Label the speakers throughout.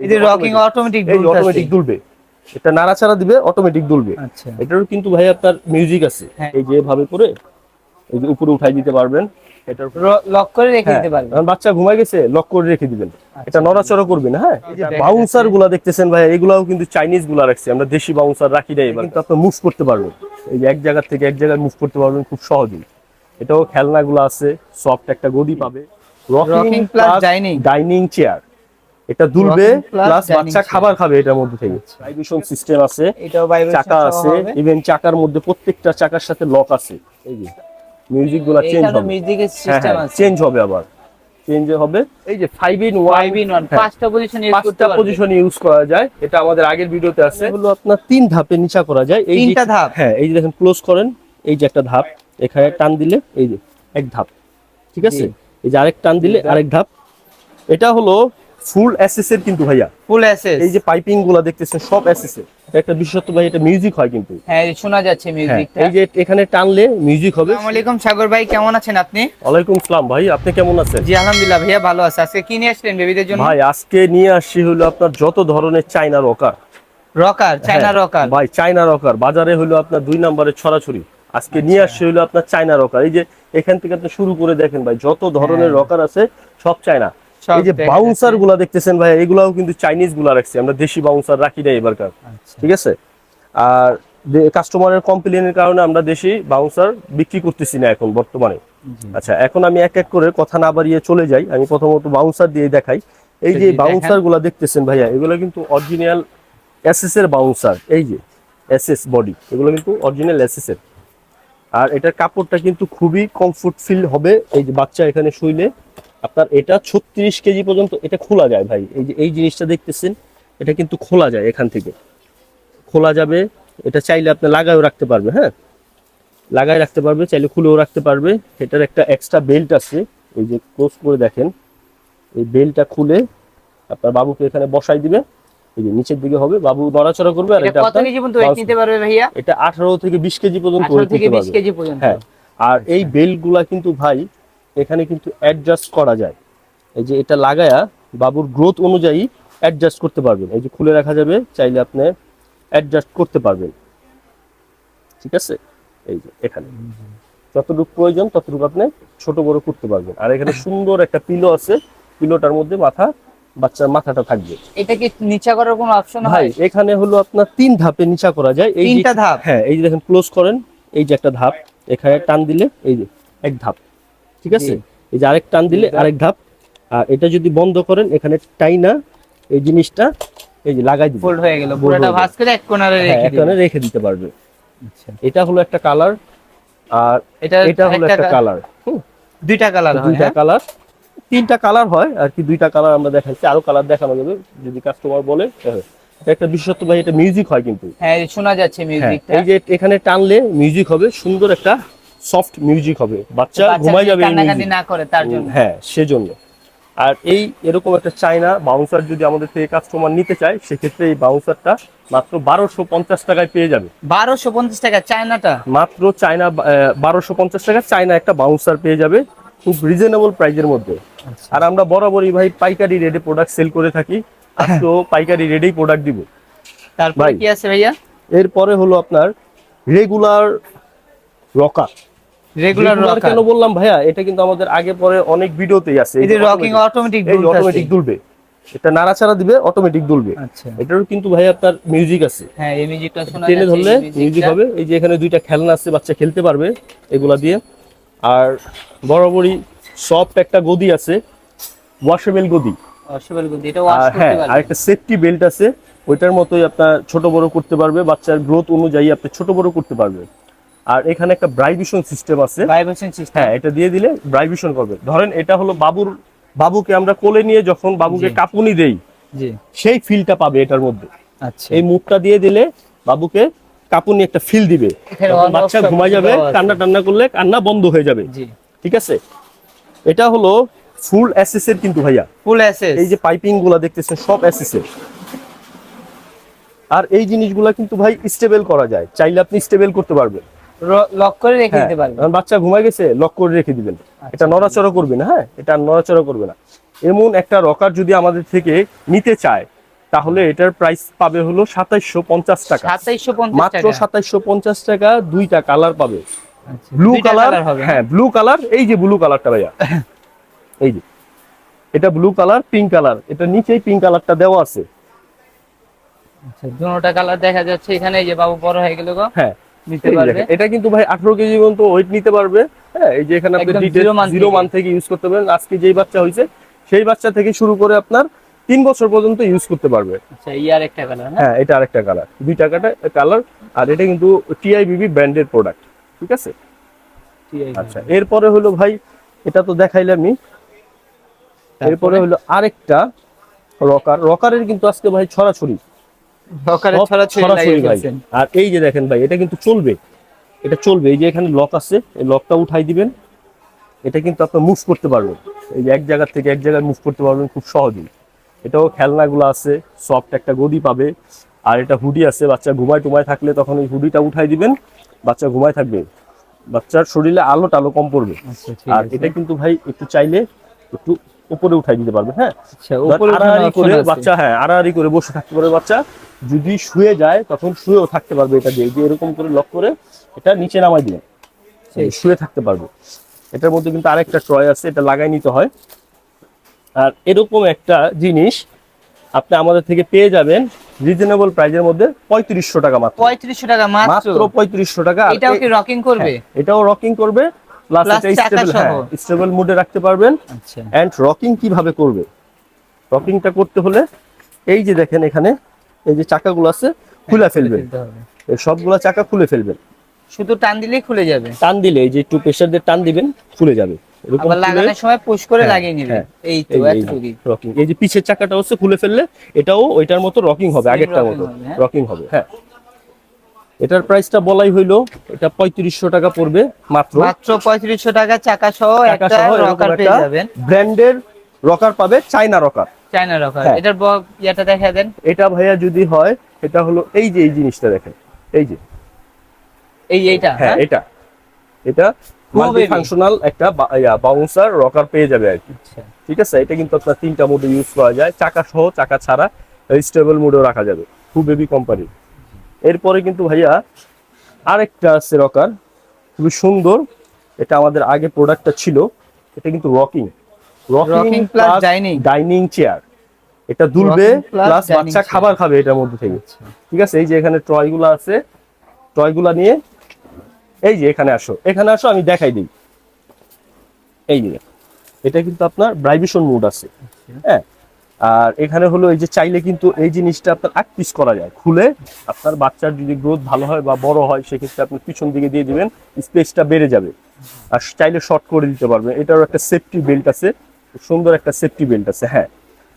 Speaker 1: এই যে rocking automatic
Speaker 2: এই অটোমেটিক দুলবে। এটা নাড়াচাড়া দিবে অটোমেটিক দুলবে।
Speaker 1: আচ্ছা।
Speaker 2: এটারও কিন্তু ভাই আপনার মিউজিক আছে।
Speaker 1: হ্যাঁ।
Speaker 2: এই যে এভাবে করে এই যে উপরে উঠাই দিতে পারবেন এটার
Speaker 1: লক করে রেখে
Speaker 2: হ্যাঁ,
Speaker 1: দিতে পারবেন।
Speaker 2: কারণ বাচ্চা ঘুমাই গেছে লক করে রেখে দিবেন। এটা নড়াচড়া করবে না হ্যাঁ? বাউন্সারগুলা দেখতেছেন ভাই এগুলাও কিন্তু চাইনিজগুলা রাখছি। আমরা দেশি বাউন্সার রাখি না এবার। কিন্তু আপনি মুভ করতে পারবেন। এই যে এক জায়গা থেকে এক জায়গায় মুভ করতে পারবেন খুব সহজেই। এটাও খেলনাগুলো আছে সফট একটা গদি পাবে।
Speaker 1: Rocking plus dining।
Speaker 2: Dining chair এটা দুলবে প্লাস বাচ্চা খাবার খাবে এটার মধ্যে থেকে। ভাইব্রেশন সিস্টেম আছে
Speaker 1: এটাও ভাইব্রেশন
Speaker 2: চাকা আছে ইভেন চাকার মধ্যে প্রত্যেকটা চাকার সাথে লক আছে। এই যে মিউজিকগুলা চেঞ্জ হবে।
Speaker 1: মিউজিকের
Speaker 2: হ্যাঁ
Speaker 1: সিস্টেম
Speaker 2: হ্যাঁ
Speaker 1: আছে।
Speaker 2: চেঞ্জ হবে আবার। চেঞ্জ হবে। এই যে 5 ইন 1
Speaker 1: ফাইভ ইন ওয়ান পাঁচটা পজিশন ইউজ করতে
Speaker 2: পাঁচটা
Speaker 1: পারবেন
Speaker 2: পজিশনে ইউজ করা যায়। এটা আমাদের আগের ভিডিওতে আছে। হলো আপনার তিন ধাপে নিচা করা যায়। এই
Speaker 1: তিনটা ধাপ?
Speaker 2: হ্যাঁ এই যে দেখেন ক্লোজ করেন। এই যে একটা ধাপ। এখানে টান দিলে এই যে এক ধাপ। ঠিক আছে? এই যে আরেক টান দিলে আরেক ধাপ। এটা হলো ফুল এসএস এর কিন্তু ভাইয়া।
Speaker 1: ফুল এসএস
Speaker 2: এই যে পাইপিংগুলা দেখতেছেন সব এসএস এর। একটা বিশেষত্ব ভাই এটা মিউজিক হয় কিন্তু।
Speaker 1: হ্যাঁ শোনা যাচ্ছে
Speaker 2: হ্যাঁ
Speaker 1: মিউজিকটা
Speaker 2: এই যে এখানে টানলে মিউজিক হবে।
Speaker 1: আসসালামু আলাইকুম সাগর ভাই কেমন আছেন আপনি?
Speaker 2: ওয়ালাইকুম সালাম ভাই আপনি কেমন আছেন?
Speaker 1: জি আলহামদুলিল্লাহ ভাইয়া ভালো আছে। আজকে কি নিয়ে আসলেন বেবিদের জন্য?
Speaker 2: ভাই আজকে নিয়ে আসছি হলো আপনার যত ধরনের চাইনা রকার
Speaker 1: রকার চায়না
Speaker 2: হ্যাঁ,
Speaker 1: রকার
Speaker 2: ভাই চায়না রকার বাজারে হলো আপনার দুই নম্বরের ছড়াছড়ি। আজকে নিয়ে আসছে হলো আপনার চাইনা রকার এই যে এখান থেকে আপনি শুরু করে দেখেন ভাই যত ধরনের
Speaker 1: হ্যাঁ।
Speaker 2: রকার আছে সব
Speaker 1: সব
Speaker 2: এই যে বাউন্সারগুলা দেখতেছেন ভাই এগুলাও কিন্তু চাইনিজগুলা রাখছি। আমরা দেশি বাউন্সার রাখি না এবারকার।
Speaker 1: আচ্ছা।
Speaker 2: ঠিক আছে? আর কাস্টমারের কমপ্লেনের কারণে আমরা দেশি বাউন্সার বিক্রি করতেছি না এখন বর্তমানে। আচ্ছা এখন আমি এক এক করে কথা না বাড়িয়ে চলে যাই। আমি প্রথমত বাউন্সার দিয়ে দেখাই। এই যে বাউন্সারগুলা দেখতেছেন ভাইয়া এগুলো কিন্তু অরিজিনাল এসএস এর বাউন্সার। এই যে এসএস বডি এগুলো কিন্তু অরিজিনাল এসএস এর আর এটার কাপড়টা কিন্তু খুবই কমফোর্ট ফিল হবে। এই যে বাচ্চা এখানে শুইলে আপনার এটা ছত্রিশ কেজি পর্যন্ত এটা খোলা যায় ভাই। এই যে এই জিনিসটা দেখতেছেন এটা কিন্তু খোলা যায় এখান থেকে। খোলা যাবে এটা চাইলে আপনি লাগায়ও রাখতে পারবে হ্যাঁ? লাগাই রাখতে পারবে চাইলে খুলেও রাখতে পারবে। এটার একটা এক্সট্রা বেল্ট আছে এই যে ক্লোজ করে দেখেন। এই বেল্টটা খুলে আপনার বাবুকে এখানে বসাই দিবে এই যে নিচের দিকে হবে বাবু নড়াচড়া করবে আর
Speaker 1: এটা কত কেজি পর্যন্ত ওয়েট নিতে পারবে ভাইয়া?
Speaker 2: এটা আঠারো থেকে বিশ কেজি পর্যন্ত
Speaker 1: 18 থেকে 20 কেজি পর্যন্ত।
Speaker 2: হ্যাঁ আর এই বেল্টগুলা কিন্তু ভাই এখানে কিন্তু অ্যাডজাস্ট করা যায়। এই যে এটা লাগায়া বাবুর গ্রোথ অনুযায়ী অ্যাডজাস্ট করতে পারবেন। এই যে খুলে রাখা যাবে চাইলে আপনি অ্যাডজাস্ট করতে পারবেন। ঠিক আছে? এই যে এখানে। যতটুকু প্রয়োজন ততটুকু আপনি ছোট বড় করতে পারবেন। আর এখানে সুন্দর একটা পিলো আছে। পিলোটার মধ্যে মাথা বাচ্চার মাথাটা থাকবে।
Speaker 1: এটা কি নিচা করার কোনো অপশন
Speaker 2: ভাই
Speaker 1: হয়?
Speaker 2: এখানে হলো আপনার তিন ধাপে নিচা করা যায়। এই
Speaker 1: তিনটা ধাপ?
Speaker 2: হ্যাঁ এই যে দেখেন ক্লোজ করেন। এই যে একটা ধাপ। এখানে টান দিলে এই যে এক ধাপ। ঠিক আছে? এই যে আরেক টান দিলে আরেক ধাপ। আর এটা যদি বন্ধ করেন এখানে টাইনা এই জিনিসটা এই যে লাগাই দিবেন।
Speaker 1: ফোল্ড হয়ে গেল পুরোটা ভাঁজ করে এক কোণারে
Speaker 2: হ্যাঁ,
Speaker 1: রেখে
Speaker 2: এখানে
Speaker 1: দিবেন।
Speaker 2: রেখে দিতে পারবে।
Speaker 1: আচ্ছা।
Speaker 2: এটা হলো একটা কালার আর
Speaker 1: এটা
Speaker 2: এটা হলো একটা কালার।
Speaker 1: দুইটা কালার হয়
Speaker 2: দুইটা
Speaker 1: হ্যাঁ?
Speaker 2: কালার। তিনটা কালার হয় আর কি দুইটা কালার আমরা দেখাচ্ছি। আরও কালার দেখানো যাবে যদি কাস্টমার বলে। হ্যাঁ। এটা একটা বিশেষত্ব ভাই এটা মিউজিক হয় কিন্তু।
Speaker 1: হ্যাঁ শোনা যাচ্ছে
Speaker 2: হ্যাঁ,
Speaker 1: মিউজিকটা
Speaker 2: এই যে এখানে টানলে মিউজিক হবে সুন্দর একটা সফট মিউজিক হবে। বাচ্চা ঘুমাই যাবে।
Speaker 1: না করে তার জন্য।
Speaker 2: হ্যাঁ সেজন্য। আর এই এরকম একটা চাইনা বাউন্সার যদি আমাদের থেকে কাস্টমার নিতে চায় সেক্ষেত্রে এই বাউন্সারটা মাত্র বারোশো পঞ্চাশ টাকায় পেয়ে যাবে।
Speaker 1: বারোশো পঞ্চাশ টাকা চায়নাটা?
Speaker 2: মাত্র চাইনা বারোশো পঞ্চাশ টাকা চায়না একটা বাউন্সার পেয়ে যাবে খুব রিজনেবল প্রাইজের মধ্যে। আর আমরা বরাবরই ভাই পাইকারি রেটে প্রোডাক্ট সেল করে থাকি। তো পাইকারি রেটেই প্রোডাক্ট দিব।
Speaker 1: তারপরে কি আছে ভাইয়া?
Speaker 2: এরপরে হলো আপনার রেগুলার রকার।
Speaker 1: রেগুলার
Speaker 2: রেগুলার কেন বললাম ভাইয়া এটা কিন্তু আমাদের আগে পরে অনেক ভিডিওতেই আছে।
Speaker 1: এই যে রকিং অটোমেটিক
Speaker 2: এই অটোমেটিক দুলবে। এটা নাড়াচাড়া দিবে অটোমেটিক দুলবে।
Speaker 1: আচ্ছা।
Speaker 2: এটারও কিন্তু ভাই আপনার মিউজিক আছে।
Speaker 1: হ্যাঁ এই মিউজিকটা শোনা
Speaker 2: টেনে ধরলে মিউজিক হবে। এই যে এখানে দুইটা খেলনা আছে বাচ্চা খেলতে পারবে এগুলা দিয়ে। আর বরাবরই সফট একটা গদি আছে ওয়াশেবল গদি।
Speaker 1: অসবেল গদি এটা ওয়াশ করতে
Speaker 2: হ্যাঁ
Speaker 1: পারবে।
Speaker 2: আর একটা সেফটি বেল্ট আছে ওইটার মতোই আপনার ছোট বড় করতে পারবে বাচ্চার গ্রোথ অনুযায়ী আপনি ছোট বড় করতে পারবে। আর এখানে একটা ব্রাইভিশন সিস্টেম আছে।
Speaker 1: ভাইব্রেশন সিস্টেম
Speaker 2: হ্যাঁ এটা দিয়ে দিলে ব্রাইভিশন করবে। ধরেন এটা হলো বাবুর বাবুকে আমরা কোলে নিয়ে যখন বাবুকে। কাপুনি দেই
Speaker 1: জি।
Speaker 2: সেই ফিলটা পাবে এটার মধ্যে।
Speaker 1: আচ্ছা।
Speaker 2: এই মুখটা দিয়ে দিলে বাবুকে কাপুনি একটা ফিল দিবে। বাচ্চা ঘুমাই যাবে কান্না টান্না করলে কান্না বন্ধ হয়ে যাবে।
Speaker 1: জি।
Speaker 2: ঠিক আছে? এটা হলো ফুল অ্যাসেস এর কিন্তু ভাইয়া।
Speaker 1: ফুল অ্যাসেস
Speaker 2: এই যে পাইপিংগুলা দেখতেছেন সব অ্যাসেস এর। আর এই জিনিসগুলা কিন্তু ভাই স্টেবল করা যায়। চাইলে আপনি স্টেবল করতে পারবেন।
Speaker 1: লক করে রেখে
Speaker 2: হ্যাঁ,
Speaker 1: দিতে পারবে।
Speaker 2: কারণ বাচ্চা ঘুমাই গেছে লক করে রেখে দিবেন। এটা নড়াচড়া করবে না হ্যাঁ? এটা নড়াচড়া করবে না। এমন একটা রকার যদি আমাদের থেকে নিতে চায় তাহলে এটার প্রাইস পাবে হলো সাতাইশশো পঞ্চাশ টাকা। মাত্র সাতাইশশো পঞ্চাশ টাকা দুইটা কালার পাবে।
Speaker 1: আচ্ছা,
Speaker 2: ব্লু কালার হ্যাঁ ব্লু কালার এই যে ব্লু কালারটা ভাইয়া। এই যে। এটা ব্লু কালার পিঙ্ক কালার এটা নিচেই পিঙ্ক কালারটা দেওয়া আছে।
Speaker 1: আচ্ছা দুটোটা কালার দেখা যাচ্ছে। এখানে এই যে বাবু বড় হয়ে গেল গো।
Speaker 2: হ্যাঁ।
Speaker 1: নিতে পারবে।
Speaker 2: এটা কিন্তু ভাই আঠারো কেজি পর্যন্ত ওয়েট নিতে পারবে। হ্যাঁ এই যে এখানে আপনি জিরো মান থেকে। ইউজ করতে পারবেন আজকে যেই বাচ্চা হয়েছে সেই বাচ্চা থেকে শুরু করে আপনার তিন বছর পর্যন্ত ইউজ করতে পারবে।
Speaker 1: আচ্ছা ইয়ার একটা কালার হ্যাঁ
Speaker 2: এটা আরেকটা কালার দুই টাকাটা কালার আর এটা কিন্তু টিআইবিবি ব্র্যান্ডের প্রোডাক্ট ঠিক আছে?
Speaker 1: ঠিক আছে।
Speaker 2: আচ্ছা এরপরে হলো ভাই এটা তো দেখাইলামই। এরপরে হলো আরেকটা রকার রকারের কিন্তু আজকে ভাই ছড়াছড়ি। আর এই যে দেখেন ভাই এটা কিন্তু চলবে। এটা চলবে। এই যে এখানে লক আছে এই লকটা উঠাই দিবেন। এটা কিন্তু আপনি মুভ করতে পারবেন। এই যে এক জায়গা থেকে এক জায়গায় মুভ করতে পারবেন খুব সহজেই। এটাও খেলনাগুলো আছে সফট একটা গদি পাবে। আর এটা হুডি আছে বাচ্চা ঘুমায় টুমায় থাকলে তখন এই হুডিটা উঠাই দিবেন। বাচ্চা ঘুমায় থাকবে। বাচ্চার শরীরে আলো টালো কম পড়বে।
Speaker 1: আচ্ছা
Speaker 2: আর এটা কিন্তু ভাই একটু চাইলে একটু উপরে উঠাই দিতে পারবে হ্যাঁ?
Speaker 1: আচ্ছা
Speaker 2: আড়াআড়ি করে বাচ্চা হ্যাঁ আড়াআড়ি করে বসে থাকতে পারে বাচ্চা। যদি শুয়ে যায় তখন শুয়েও থাকতে পারবে এটা দিয়ে। যে এরকম করে লক করে এটা নিচে নামাই দিলেন। শুয়ে থাকতে পারবে। এটার মধ্যে কিন্তু আরেকটা ট্রয় আছে এটা লাগাই নিতে হয়। আর এরকম একটা জিনিস আপনি আমাদের থেকে পেয়ে যাবেন রিজনেবল প্রাইজের মধ্যে পঁয়ত্রিশশো টাকা মাত্র।
Speaker 1: পঁয়ত্রিশশো টাকা মাত্র।
Speaker 2: পঁয়ত্রিশশো টাকা।
Speaker 1: এটাও কি রকিং করবে
Speaker 2: হ্যাঁ, এটাও রকিং করবে। প্লাস এটা স্টেবল হ্যাঁ স্টেবল মুডে রাখতে পারবেন।
Speaker 1: আচ্ছা।
Speaker 2: অ্যান্ড রকিং কীভাবে করবে? রকিংটা করতে হলে এই যে দেখেন এখানে এই যে চাকাগুলো আছে খুলে ফেলবেন।
Speaker 1: হবে।
Speaker 2: এই সবগুলা চাকা খুলে ফেলবেন।
Speaker 1: শুধু টান দিলেই খুলে যাবে।
Speaker 2: টান দিলে এই যে একটু প্রেসার দিয়ে টান দিবেন খুলে যাবে। এরকম
Speaker 1: আবার লাগানোর সময় পুশ করে
Speaker 2: হ্যাঁ,
Speaker 1: লাগিয়ে
Speaker 2: হ্যাঁ।
Speaker 1: এই তো
Speaker 2: যে- এই
Speaker 1: এতটুকুই
Speaker 2: রকিং এই যে পিছের চাকাটা হচ্ছে খুলে ফেললে এটাও ওইটার মতো রকিং হবে আগেরটার মতো
Speaker 1: হ্যাঁ।
Speaker 2: রকিং হবে হ্যাঁ। এটার প্রাইসটা বলাই হইল এটা পঁয়ত্রিশশো টাকা পড়বে মাত্র।
Speaker 1: মাত্র পঁয়ত্রিশশো টাকা চাকা সহ একটা রকার পেয়ে যাবেন।
Speaker 2: ব্র্যান্ডের রকার পাবে চাইনা রকার
Speaker 1: চায়না রকার
Speaker 2: হ্যাঁ।
Speaker 1: এটার ইয়েটা দেখা দেন।
Speaker 2: এটা ভাইয়া যদি হয় এটা হলো এই যে এই জিনিসটা দেখেন। এই যে।
Speaker 1: এই এইটা
Speaker 2: হ্যাঁ
Speaker 1: হ্যাঁ?
Speaker 2: এটা। এটা মাল্টি ফাংশনাল একটা বাউন্সার রকার পেয়ে যাবে আর কি।
Speaker 1: আচ্ছা।
Speaker 2: ঠিক আছে? এটা কিন্তু আপনার তিনটা মোডে ইউজ করা যায়। চাকা সহ চাকা ছাড়া স্টেবল মোডেও রাখা যাবে। খুব বেবি কোম্পানি এরপরে কিন্তু ভাইয়া আরেকটা আছে রকার খুবই সুন্দর। এটা আমাদের আগে প্রোডাক্টটা ছিল। এটা কিন্তু rocking
Speaker 1: Rocking plus dining।
Speaker 2: Dining chair এটা দুলবে প্লাস বাচ্চা খাবার খাবে এটার মধ্যে থেকে।
Speaker 1: আচ্ছা।
Speaker 2: ঠিক আছে? এই যে এখানে টয়গুলো আছে। টয়গুলা নিয়ে এই যে এখানে আসো। এখানে আসো আমি দেখাই দিই। এই যে এটা কিন্তু আপনার ব্রাইভেশন মুড আছে। হ্যাঁ? আর এখানে হলো এই যে চাইলে কিন্তু এই জিনিসটা আপনার আট পিস করা যায়। খুলে আপনার বাচ্চার যদি গ্রোথ ভালো হয় বা বড় হয় সেক্ষেত্রে আপনি পিছন দিকে দিয়ে দিবেন স্পেসটা বেড়ে যাবে। আর চাইলে শর্ট করে দিতে পারবেন। এটারও একটা সেফটি বেল্ট আছে। সুন্দর একটা সেফটি বেল্ট আছে হ্যাঁ।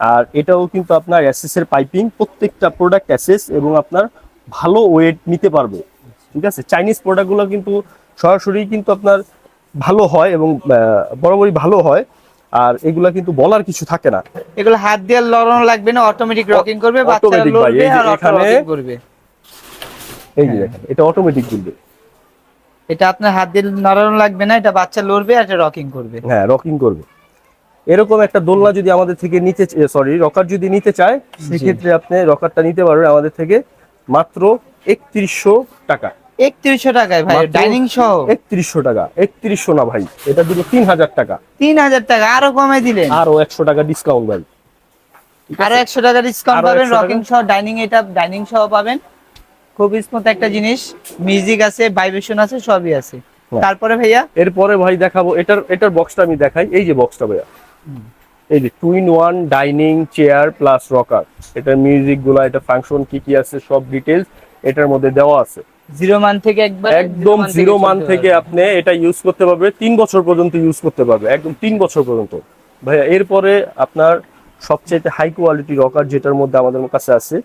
Speaker 2: আর এটাও কিন্তু আপনার অ্যাসেস এর পাইপিং প্রত্যেকটা প্রোডাক্ট অ্যাসেস এবং আপনার ভালো ওয়েট নিতে পারবে ঠিক আছে? চাইনিজ প্রোডাক্টগুলো কিন্তু সরাসরি কিন্তু আপনার ভালো হয় এবং বরাবরই ভালো হয় আর এগুলা কিন্তু বলার কিছু থাকে না।
Speaker 1: এগুলো হাত দিয়ে লড়ানো লাগবে না অটোমেটিক রকিং করবে বাচ্চা লড়বে আর অটো
Speaker 2: এখানে-
Speaker 1: রকিং করবে।
Speaker 2: এই যে দেখেন এটা অটোমেটিক কিন্তু
Speaker 1: এটা আপনার হাত দিয়ে নড়ানো লাগবে না এটা বাচ্চা লড়বে আর এটা রকিং করবে।
Speaker 2: হ্যাঁ রকিং করবে। এরকম একটা দোলনা যদি আমাদের থেকে নিতে সরি রকার যদি নিতে চায় সেক্ষেত্রে আপনি রকারটা নিতে পারবেন আমাদের থেকে মাত্র একত্রিশশো টাকা।
Speaker 1: একত্রিশশো টাকায় ভাই ডাইনিং সহ?
Speaker 2: একত্রিশশো টাকা। একত্রিশশো না ভাই এটা দিল তিন হাজার টাকা।
Speaker 1: তিন হাজার টাকা আরও কমে দিলেন?
Speaker 2: আরও একশো টাকা ডিসকাউন্ট ভাই।
Speaker 1: আরও একশো টাকা ডিসকাউন্ট পাবেন রকিং সহ ডাইনিং এটা ডাইনিং সহ পাবেন। খুব স্মুথ একটা জিনিস মিউজিক আছে ভাইব্রেশন আছে সবই আছে।
Speaker 2: হ্যাঁ।
Speaker 1: তারপরে ভাইয়া?
Speaker 2: এরপরে ভাই দেখাবো এটার এটার বক্সটা আমি দেখাই। এই যে বক্সটা ভাইয়া। এই যে two in one dining chair plus rocker এটার মিউজিকগুলা এটা ফাংশন কি কি আছে সব ডিটেলস এটার মধ্যে দেওয়া আছে।
Speaker 1: জিরো মান থেকে একবার
Speaker 2: একদম জিরো মান থেকে আপনি এটা ইউজ করতে পারবে তিন বছর পর্যন্ত ইউজ করতে পারবে একদম তিন বছর পর্যন্ত। ভাইয়া এরপরে আপনার সবচেয়ে হাই কোয়ালিটি রকার যেটার মধ্যে আমাদের কাছে আছে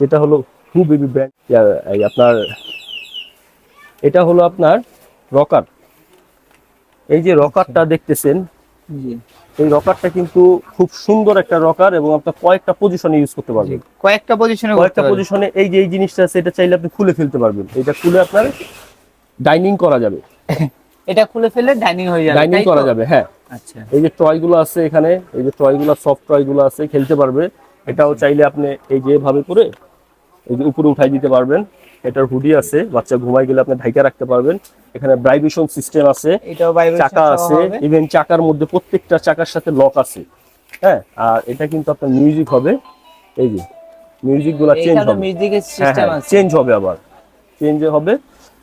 Speaker 2: সেটা হলো হু বেবি ব্র্যান্ড আপনার এটা হলো আপনার রকার এই যে রকারটা দেখতেছেন এই রকারটা কিন্তু খুব সুন্দর একটা রকার এবং আপনার কয়েকটা পজিশনে ইউজ করতে পারবেন।
Speaker 1: কয়েকটা পজিশনে
Speaker 2: কয়েকটা পজিশনে এই যে এই জিনিসটা আছে এটা চাইলে আপনি খুলে ফেলতে পারবেন। এটা খুলে আপনার ডাইনিং করা যাবে।
Speaker 1: এটা খুলে ফেললে ডাইনিং হয়ে যাবে
Speaker 2: ডাইনিং করা যাবে হ্যাঁ।
Speaker 1: আচ্ছা।
Speaker 2: এই যে টয়গুলো আছে এখানে এই যে টয়গুলো সফট টয়গুলো আছে খেলতে পারবে। এটাও চাইলে আপনি এই যে এভাবে করে এই যে উপরে উঠাই দিতে পারবেন। এটার হুডি আছে বাচ্চা ঘুমাই গেলে আপনি ঢাইকা রাখতে পারবেন। এখানে ব্রাইভেশন সিস্টেম আছে
Speaker 1: ভাইব্রেশন
Speaker 2: চাকা আছে ইভেন চাকার মধ্যে প্রত্যেকটা চাকার সাথে লক আছে। হ্যাঁ আর এটা কিন্তু আপনার মিউজিক হবে। এই যে মিউজিকগুলা চেঞ্জ হবে।
Speaker 1: মিউজিকের
Speaker 2: হ্যাঁ
Speaker 1: সিস্টেম
Speaker 2: হ্যাঁ
Speaker 1: আছে।
Speaker 2: চেঞ্জ হবে আবার। চেঞ্জ হবে।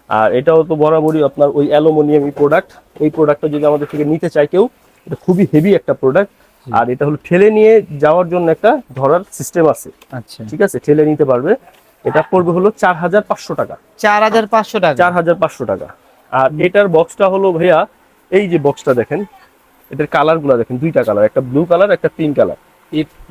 Speaker 2: আর এটাও তো বরাবরই আপনার ওই অ্যালুমিনিয়াম প্রোডাক্ট এই প্রোডাক্টটা যদি আমাদের থেকে নিতে চায় কেউ এটা খুবই হেভি একটা প্রোডাক্ট আর এটা হলো ঠেলে নিয়ে যাওয়ার জন্য একটা ধরার সিস্টেম আছে।
Speaker 1: আচ্ছা।
Speaker 2: ঠিক আছে? ঠেলে নিতে পারবে। এটা পড়বে হলো চার হাজার পাঁচশো টাকা।
Speaker 1: চার হাজার পাঁচশো টাকা।
Speaker 2: চার হাজার পাঁচশো টাকা। আর এটার বক্সটা হলো ভাইয়া এই যে বক্সটা দেখেন এটার কালারগুলা দেখেন দুইটা কালার একটা ব্লু কালার একটা পিঙ্ক কালার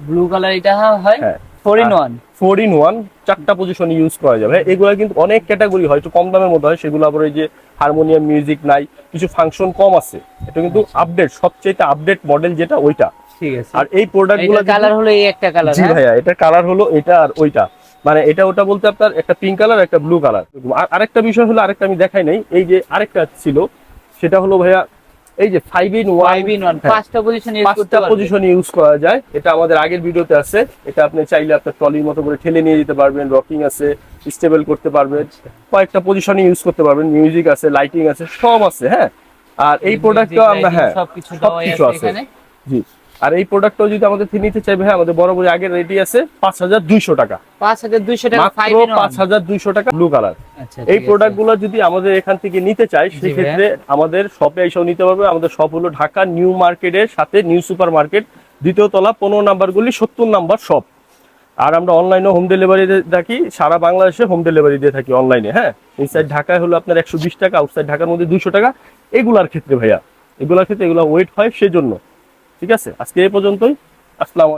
Speaker 1: ব্লু কালার এটা হয়
Speaker 2: হ্যাঁ
Speaker 1: four in one
Speaker 2: four in one চারটা পজিশন ইউজ করা যাবে। এগুলো কিন্তু অনেক ক্যাটাগরি হয় একটু কম দামের মধ্যে হয় সেগুলো আবার ওই যে হারমোনিয়াম মিউজিক নাই কিছু ফাংশন কম আছে। এটা কিন্তু আপডেট সবচেয়ে আপডেট মডেল যেটা ওইটা।
Speaker 1: ঠিক আছে।
Speaker 2: আর এই
Speaker 1: প্রোডাক্টগুলো কালার হলো এই একটা কালার
Speaker 2: জি ভাইয়া এটার কালার হলো এটা আর ওইটা। মানে এটা ওটা বলতে আপনার একটা পিঙ্ক কালার একটা ব্লু কালার আরেকটা বিষয় হলো আরেকটা আমি দেখাই নাই এই যে আরেকটা ছিল সেটা হলো ভাইয়া এই যে ফাইভ ইন ওয়ান
Speaker 1: পাঁচটা পজিশন ইউজ
Speaker 2: পাঁচটা পজিশন ইউজ করা যায়। এটা আমাদের আগের ভিডিওতে আছে। এটা আপনি চাইলে আপনার ট্রলির মতো করে ঠেলে নিয়ে যেতে পারবেন রকিং আছে স্টেবল করতে পারবেন কয়েকটা পজিশনে ইউজ করতে পারবেন মিউজিক আছে লাইটিং আছে সব আছে হ্যাঁ। আর এই প্রোডাক্টটা আমরা হ্যাঁ
Speaker 1: সবকিছু আছে
Speaker 2: আছে।
Speaker 1: এখানে।
Speaker 2: জি। আর এই প্রোডাক্টটাও যদি আমাদের থেকে নিতে চাই হ্যাঁ আমাদের বরাবর আগের রেডি আছে পাঁচ হাজার দুইশো টাকা।
Speaker 1: পাঁচ হাজার দুইশো টাকা ফাইভ ইন
Speaker 2: পাঁচ হাজার দুইশো টাকা ব্লু কালার
Speaker 1: আচ্ছা
Speaker 2: এই প্রোডাক্টগুলো যদি আমাদের এখান থেকে নিতে চাই সেক্ষেত্রে আমাদের শপে এসেও নিতে পারবে। আমাদের শপ হলো ঢাকা নিউ মার্কেটের সাথে নিউ সুপার মার্কেট দ্বিতীয় তলা পনেরো নাম্বার গুলি সত্তর নাম্বার শপ আর আমরা অনলাইনে হোম ডেলিভারি থাকি সারা বাংলাদেশে হোম ডেলিভারি দিয়ে থাকি অনলাইনে হ্যাঁ? ইনসাইড ঢাকায় হলো আপনার একশো বিশ টাকা আউটসাইড ঢাকার মধ্যে দুইশো টাকা। এগুলার ক্ষেত্রে ভাইয়া এগুলার ক্ষেত্রে এগুলো ওয়েট হয় সেজন্য। ঠিক আছে? আজকে এই পর্যন্তই। আসসালাম